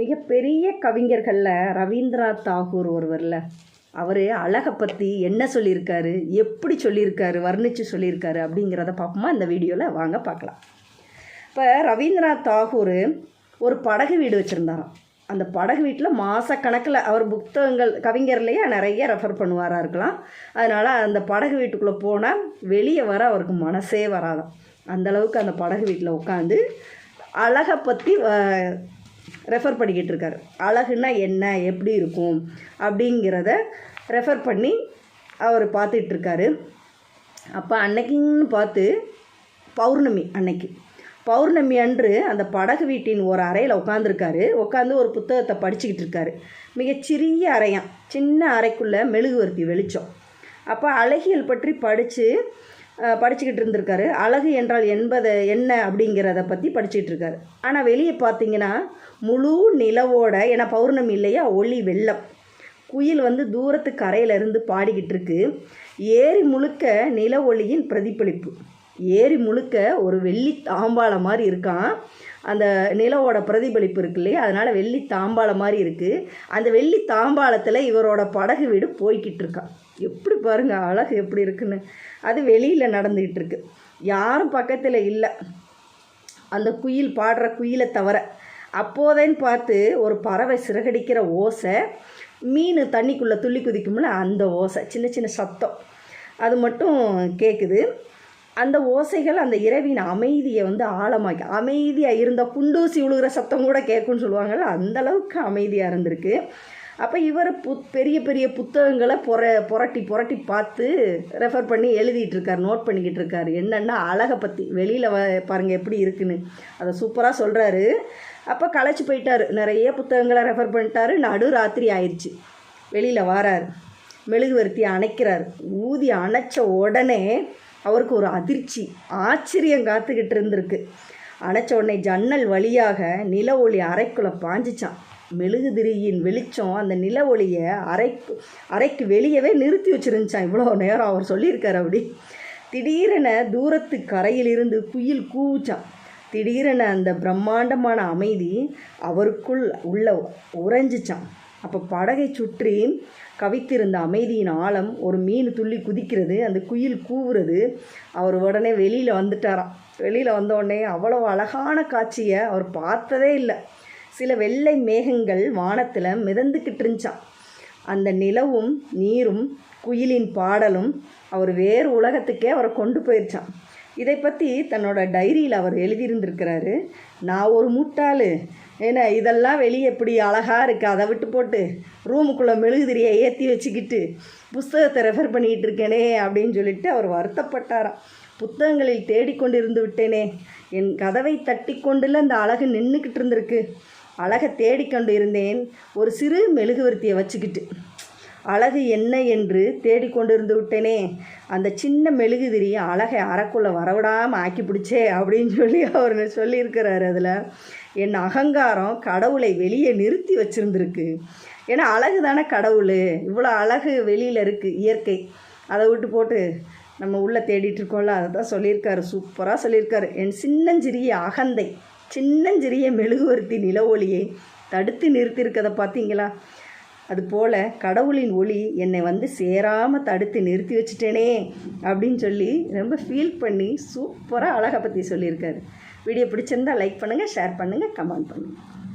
மிகப்பெரிய கவிஞர்களில் ரவீந்திரநாத் தாகூர் ஒருவரில். அவர் அழகை பற்றி என்ன சொல்லியிருக்காரு எப்படி சொல்லியிருக்காரு வர்ணித்து சொல்லியிருக்காரு அப்படிங்கிறத பார்ப்போமா? இந்த வீடியோவில் வாங்க பார்க்கலாம். இப்போ ரவீந்திரநாத் தாகூர் ஒரு படகு வீடு வச்சுருந்தாராம். அந்த படகு வீட்டில் மாதக்கணக்கில் அவர் புத்தகங்கள் கவிஞர்லேயே நிறைய ரெஃபர் பண்ணுவாராக இருக்கலாம். அதனால் அந்த படகு வீட்டுக்குள்ளே போனால் வெளியே வர அவருக்கு மனசே வராதாம். அந்தளவுக்கு அந்த படகு வீட்டில் உட்காந்து அழகை பற்றி ரெஃபர் பண்ணிக்கிட்டு இருக்காரு அழகுன்னா என்ன எப்படி இருக்கும் அப்படிங்கிறத ரெஃபர் பண்ணி அவர் பார்த்துட்ருக்காரு அப்போ அன்னைக்குன்னு பார்த்து பௌர்ணமி அன்னைக்கு. பௌர்ணமி அன்று அந்த படகு வீட்டின் ஒரு அறையில் உட்காந்துருக்காரு உட்காந்து ஒரு புத்தகத்தை படிச்சுக்கிட்டு இருக்காரு மிகச்சிறிய அறையான் சின்ன அறைக்குள்ளே மெழுகுவர்த்தி வெளிச்சம். அப்போ அழகியல் பற்றி படித்து படிச்சுக்கிட்டு இருந்திருக்காரு. அழகு என்றால் என்பதை என்ன அப்படிங்கிறத பற்றி படிச்சுக்கிட்டு இருக்காரு. ஆனால் வெளியே பார்த்தீங்கன்னா முழு நிலவோட ஏன்னா பௌர்ணமி இல்லையா ஒளி வெள்ளம். குயில் வந்து தூரத்து கரையிலிருந்து பாடிக்கிட்டு இருக்கு. ஏரி முழுக்க நில ஒளியின் பிரதிபலிப்பு. ஏரி முழுக்க ஒரு வெள்ளி தாம்பாளம் மாதிரி இருக்கான். அந்த நிலவோட பிரதிபலிப்பு இருக்கு இல்லையா? அதனால் வெள்ளி தாம்பாளம் மாதிரி இருக்குது அந்த வெள்ளி தாம்பாளத்தில் இவரோட படகு வீடு போய்கிட்டு இருக்கான் எப்படி பாருங்கள் அழகு எப்படி இருக்குன்னு. அது வெளியில் நடந்துக்கிட்டு இருக்கு. யாரும் பக்கத்தில் இல்லை. அந்த குயில் பாடுற குயிலை தவிர. அப்போதேன்னு பார்த்து ஒரு பறவை சிறகடிக்கிற ஓசை. மீன் தண்ணிக்குள்ளே துள்ளி குதிக்கும்ல அந்த ஓசை. சின்ன சின்ன சத்தம். அது மட்டும் கேட்குது அந்த ஓசைகள் அந்த இரவின் அமைதியை வந்து ஆழமாக்கி அமைதியாக இருந்த குண்டூசி உழுகிற சத்தம் கூட கேட்கும்னு சொல்லுவாங்கள்ல அந்தளவுக்கு அமைதியாக இருந்திருக்கு. அப்போ இவர் பு பெரிய பெரிய புத்தகங்களை புர புரட்டி புரட்டி பார்த்து ரெஃபர் பண்ணி எழுதிட்டு இருக்கார் நோட் பண்ணிக்கிட்டு இருக்காரு. என்னென்னா அழகை பற்றி வெளியில் வ பாருங்கள் எப்படி இருக்குன்னு. அதை சூப்பராக சொல்கிறாரு அப்போ களைச்சி போயிட்டார். நிறைய புத்தகங்களை ரெஃபர் பண்ணிட்டாரு. நடு ராத்திரி ஆயிடுச்சு வெளியில் வாரார். மெழுகுவர்த்தி அணைக்கிறார். ஊதி அணைச்ச உடனே அவருக்கு ஒரு அதிர்ச்சி ஆச்சரியம் காத்துக்கிட்டு இருந்திருக்கு. அணைச்ச உடனே ஜன்னல் வழியாக நில ஒளி அறைக்குள்ளே பாஞ்சிச்சான். மெழுகுதிரியின் வெளிச்சம் அந்த நில ஒளியை அறைக்கு அறைக்கு வெளியவே நிறுத்தி வச்சுருந்துச்சான். இவ்வளோ நேரம் அவர் சொல்லியிருக்காரு அப்படி. திடீரென தூரத்து கரையிலிருந்து குயில் கூச்சான் திடீரென அந்த பிரம்மாண்டமான அமைதி அவருக்குள் உள்ள உறைஞ்சிச்சான். அப்போ படகை சுற்றி கவித்திருந்த அமைதியின் ஆழம் ஒரு மீன் துள்ளி குதிக்கிறது அந்த குயில் கூவுறது. அவர் உடனே வெளியில் வந்துட்டாராம் வெளியில் வந்தோடனே அவ்வளோ அழகான காட்சியை அவர் பார்த்ததே இல்லை. சில வெள்ளை மேகங்கள் வானத்தில் மிதந்துக்கிட்டு இருந்துச்சான் அந்த நிலவும் நீரும் குயிலின் பாடலும் அவர் வேறு உலகத்துக்கே அவரை கொண்டு போயிருச்சான் இதை பற்றி தன்னோட டைரியில் அவர் எழுதியிருந்திருக்கிறாரு. நான் ஒரு முட்டாள். ஏன்னா இதெல்லாம் வெளியே எப்படி அழகாக இருக்குது அதை விட்டு போட்டு ரூமுக்குள்ளே மெழுகுதிரியை ஏற்றி வச்சுக்கிட்டு புஸ்தகத்தை ரெஃபர் பண்ணிக்கிட்டு இருக்கேனே அப்படின்னு சொல்லிட்டு அவர் வருத்தப்பட்டாராம். புத்தகங்களில் தேடிக்கொண்டிருந்து விட்டேனே. என் கதவை தட்டி கொண்டுல அந்த அழகு நின்றுக்கிட்டு இருந்திருக்கு. அழகை தேடிக்கொண்டு இருந்தேன். ஒரு சிறு மெழுகுவர்த்தியை வச்சுக்கிட்டு. அழகு என்ன என்று தேடிக்கொண்டிருந்து விட்டேனே. அந்த சின்ன மெழுகுதிரி அழகை அறக்குள்ளே வரவிடாமல் ஆக்கி பிடிச்சே அப்படின்னு சொல்லி அவர் சொல்லியிருக்கிறாரு அதில். என் அகங்காரம் கடவுளை வெளியே நிறுத்தி வச்சுருந்துருக்கு. ஏன்னா அழகு தானே கடவுள். இவ்வளோ அழகு வெளியில் இருக்குது இயற்கை. அதை விட்டு போட்டு நம்ம உள்ளே தேடிட்டுருக்கோம்ல அதை தான் சொல்லியிருக்காரு. சூப்பராக சொல்லியிருக்காரு. என் சின்னஞ்சிறிய அகந்தை சின்னஞ்சிறிய மெழுகுவர்த்தி நில ஒளியை தடுத்து நிறுத்தியிருக்கதை பார்த்தீங்களா? அதுபோல் கடவுளின் ஒளி என்னை வந்து சேராமல் தடுத்து நிறுத்தி வச்சுட்டேனே அப்படின்னு சொல்லி ரொம்ப ஃபீல் பண்ணி சூப்பராக அழகை பற்றி சொல்லியிருக்காரு. வீடியோ பிடிச்சிருந்தா லைக் பண்ணுங்கள் ஷேர் பண்ணுங்கள் கமெண்ட் பண்ணுங்கள்